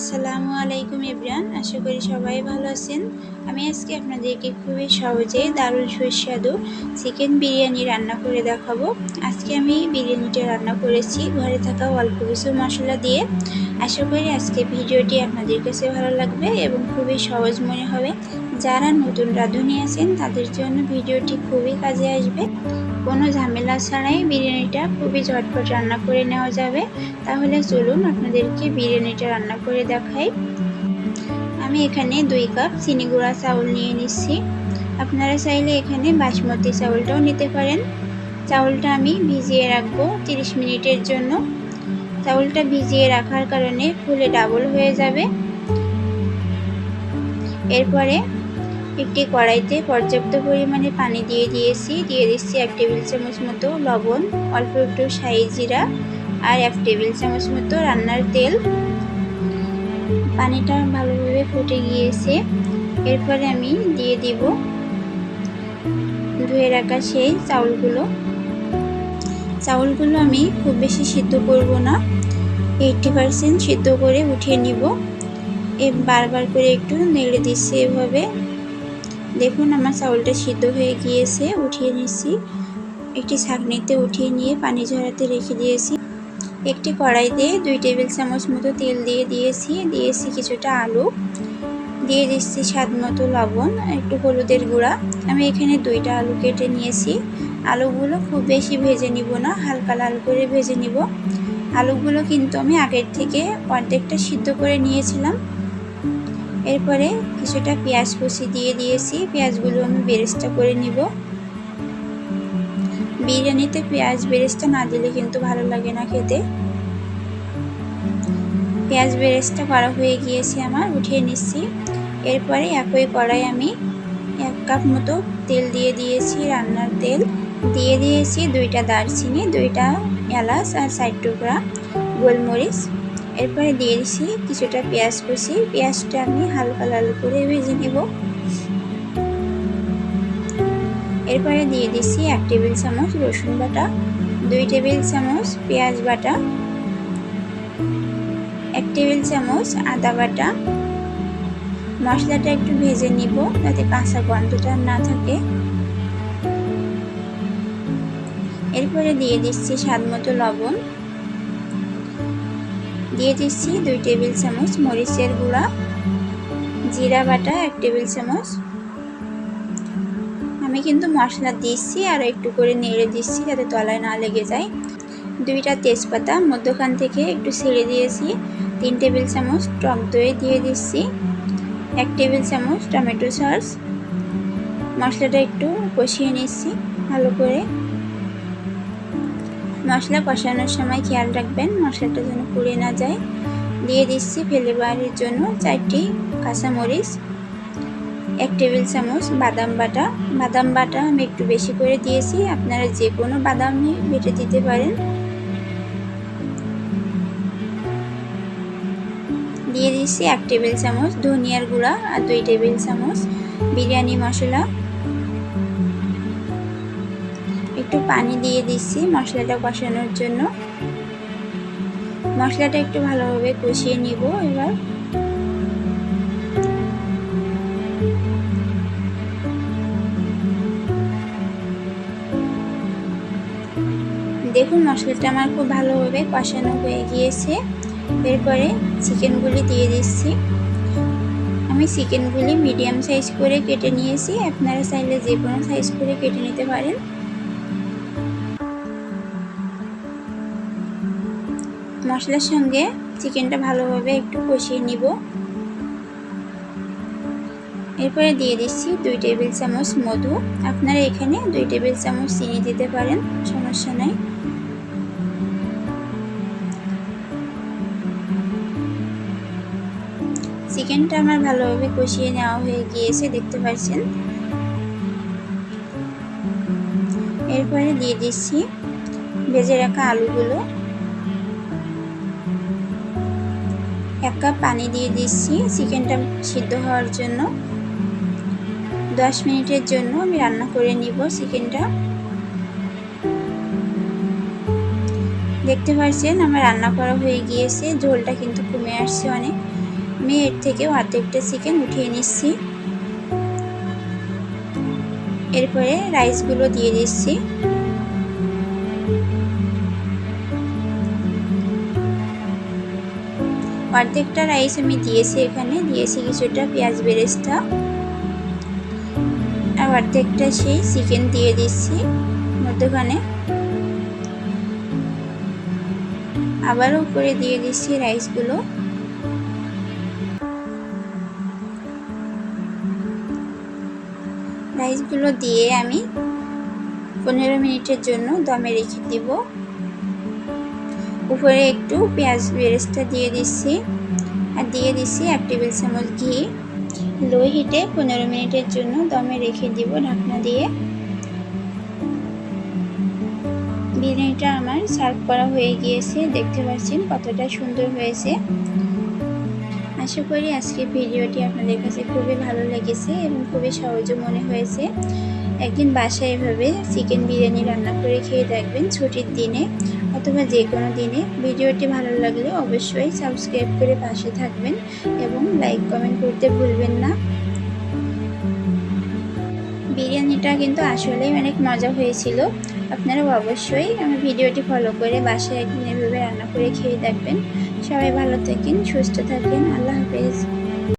আসসালামু আলাইকুম ইব্রান, আশা করি সবাই ভালো আছেন। আমি আজকে আপনাদেরকে খুবই সহজে দারুণ সুস্বাদু চিকেন বিরিয়ানি রান্না করে দেখাবো। আজকে আমি বিরিয়ানিটা রান্না করেছি, ঘরে থাকা অল্প কিছু মশলা দিয়ে। আশা করি আজকে ভিডিওটি আপনাদের কাছে ভালো লাগবে এবং খুবই সহজ মনে হবে। যারা নতুন রাঁধুনি আছেন, তাদের জন্য ভিডিওটি খুবই কাজে আসবে। কোনো ঝামেলা ছাড়াই বিরিয়ানিটা খুবই ঝটপট রান্না করে নেওয়া যাবে। তাহলে চলুন আপনাদেরকে বিরিয়ানিটা রান্না করে দেখাই। আমি এখানে দুই কাপ চিনি গুঁড়া চাউল নিয়ে নিচ্ছি। আপনারা চাইলে এখানে বাসমতি চাউলটাও নিতে পারেন। চাউলটা আমি ভিজিয়ে রাখব তিরিশ মিনিটের জন্য। চাউলটা ভিজিয়ে রাখার কারণে ফুলে ডাবল হয়ে যাবে। এরপরে একটি কড়াইতে পর্যাপ্ত পরিমাণে পানি দিয়ে দিয়েছি। দিয়ে দিচ্ছি এক টেবিল চামচ মতো লবণ, অল্প একটু সাই জিরা আর এক টেবিল চামচ মতো রান্নার তেল। পানিটা ভালোভাবে ফুটে গিয়েছে। এরপরে আমি দিয়ে দিব ধুয়ে রাখা সেই চাউলগুলো। চাউলগুলো আমি খুব বেশি সিদ্ধ করব না। এইটটি পারসেন্ট সিদ্ধ করে উঠিয়ে নিব। এ বারবার করে একটু নেড়ে দিচ্ছি এভাবে। দেখুন, আমার চাউলটা সিদ্ধ হয়ে গিয়েছে, উঠিয়ে নিচ্ছি। একটি ছাঁকনিতে উঠিয়ে নিয়ে পানি ঝরাতে রেখে দিয়েছি। একটি কড়াইতে দুই টেবিল চামচ মতো তেল দিয়ে দিয়েছি দিয়েছি কিছুটা আলু। দিয়ে দিচ্ছি স্বাদ মতো লবণ, একটু হলুদের গুঁড়া। আমি এখানে দুইটা আলু কেটে নিয়েছি। আলুগুলো খুব বেশি ভেজে নিব না, হালকা লাল করে ভেজে নিব। আলুগুলো কিন্তু আমি আগের থেকে অর্ধেকটা সিদ্ধ করে নিয়েছিলাম। এরপরে কিছুটা পেঁয়াজ কুচি দিয়ে দিয়েছি। পেঁয়াজগুলো আমি বেরেস্তা করে নিব। বিরিয়ানিতে পেঁয়াজ বেরেস্তা না দিলে কিন্তু ভালো লাগে না খেতে। পেঁয়াজ বেরেস্তা করা হয়ে গিয়েছে আমার, উঠিয়ে নিচ্ছি। এরপরে একই কড়াই আমি এক কাপ মতো তেল দিয়ে দিয়েছি, রান্নার তেল। দিয়ে দিয়েছি দুইটা দারচিনি, দুইটা এলাচ আর সাইড টুকরা গোলমরিচ। এরপরে দিয়ে দিচ্ছি কিছুটা পেঁয়াজ কুচি। পেঁয়াজটা আমি হালকা লাল করে ভেজে নেব। এরপরে দিয়ে দিচ্ছি এক টেবিল চামচ রসুন বাটা, দুই টেবিল চামচ পেঁয়াজ বাটা, এক টেবিল চামচ আদা বাটা। মশলাটা একটু ভেজে নিব যাতে কাঁচা গন্ধটা না থাকে। এরপরে দিয়ে দিচ্ছি স্বাদ মতো লবণ। দিয়ে দিচ্ছি দুই টেবিল চামচ মরিচের গুঁড়া, জিরা বাটা এক টেবিল চামচ। আমি কিন্তু মশলা দিচ্ছি আর একটু করে নেড়ে দিচ্ছি যাতে তলায় না লেগে যায়। দুইটা তেজপাতা মধ্যখান থেকে একটু ছেড়ে দিয়েছি। তিন টেবিল চামচ টক দই দিয়ে দিচ্ছি। এক টেবিল চামচ টমেটো সস। মশলাটা একটু কষিয়ে নিচ্ছি ভালো করে। মশলা কষানোর সময় খেয়াল রাখবেন, মশলাটা যেন পুড়ে না যায়। দিয়ে দিচ্ছি ফ্লেভারের জন্য চারটি কাঁচামরিচ, এক টেবিল চামচ বাদাম বাটা। বাদাম বাটা আমি একটু বেশি করে দিয়েছি, আপনারা যে কোনো বাদামই বেটে দিতে পারেন। দিয়ে দিচ্ছি এক টেবিল চামচ ধনিয়ার গুঁড়া আর দুই টেবিল চামচ বিরিয়ানি মশলা। একটু পানি দিয়ে দিচ্ছি মশলাটা কষানোর জন্য। মশলাটা একটু ভালোভাবে কষিয়ে নিব এবার। দেখুন মশলাটা আমার খুব ভালোভাবে কষানো হয়ে গিয়েছে। এরপরে চিকেনগুলি দিয়ে দিচ্ছি। আমি চিকেনগুলি মিডিয়াম সাইজ করে কেটে নিয়েছি। আপনারা চাইলে যে কোনো সাইজ করে কেটে নিতে পারেন। মশলার সঙ্গে চিকেনটা ভালোভাবে একটু কষিয়ে নিব। এরপরে দিয়ে দিচ্ছি দুই টেবিল চামচ মধু। আপনারা এখানে দুই টেবিল চামচ চিনি দিতে পারেন, সমস্যা নেই। চিকেনটা আমার ভালোভাবে কষিয়ে নেওয়া হয়ে গিয়েছে, দেখতে পাচ্ছেন। এরপরে দিয়ে দিচ্ছি ভেজে রাখা আলুগুলো। এক কাপ পানি দিয়ে দিচ্ছি চিকেনটা সিদ্ধ হওয়ার জন্য। দশ মিনিটের জন্য আমি রান্না করে নিব চিকেনটা। দেখতে পাচ্ছেন আমার রান্না করা হয়ে গিয়েছে, ঝোলটা কিন্তু কমে আসছে অনেক। আমি এর থেকে অর্ধেকটা চিকেন উঠিয়ে নিচ্ছি। এরপরে রাইসগুলো দিয়ে দিচ্ছি। অর্ধেকটা রাইস আমি দিয়েছি এখানে। দিয়েছি কিছুটা পেঁয়াজ বেরেস্তা আর অর্ধেকটা সেই চিকেন দিয়ে দিচ্ছি মধ্যখানে। আবারও উপরে দিয়ে দিচ্ছি রাইসগুলো। রাইসগুলো দিয়ে আমি পনেরো মিনিটের জন্য দমে রেখে দিব। উপরে একটু পেঁয়াজ বেরেস্তা দিয়ে দিচ্ছি আর দিয়ে দিচ্ছি এক টেবিল চামচ ঘি। লো হিটে পনেরো মিনিটের জন্য দমে রেখে দিব ঢাকনা দিয়ে। বিরিয়ানিটা আমার সার্ভ করা হয়ে গিয়েছে। দেখতে পাচ্ছেন কতটা সুন্দর হয়েছে। আশা করি আজকের ভিডিওটি আপনাদের কাছে খুবই ভালো লেগেছে এবং খুবই সহজও মনে হয়েছে। একদিন বাসায় এভাবে চিকেন বিরিয়ানি রান্না করে খেয়ে দেখবেন ছুটির দিনে অথবা যে কোনো দিনে। ভিডিওটি ভালো লাগলে অবশ্যই সাবস্ক্রাইব করে পাশে থাকবেন এবং লাইক, কমেন্ট করতে ভুলবেন না। বিরিয়ানিটা কিন্তু আসলেই অনেক মজা হয়েছিল। আপনারা অবশ্যই আমার ভিডিওটি ফলো করে বাসায় একদিন এভাবে রান্না করে খেয়ে দেখবেন। সবাই ভালো থাকেন, সুস্থ থাকেন। আল্লাহ হাফেজ।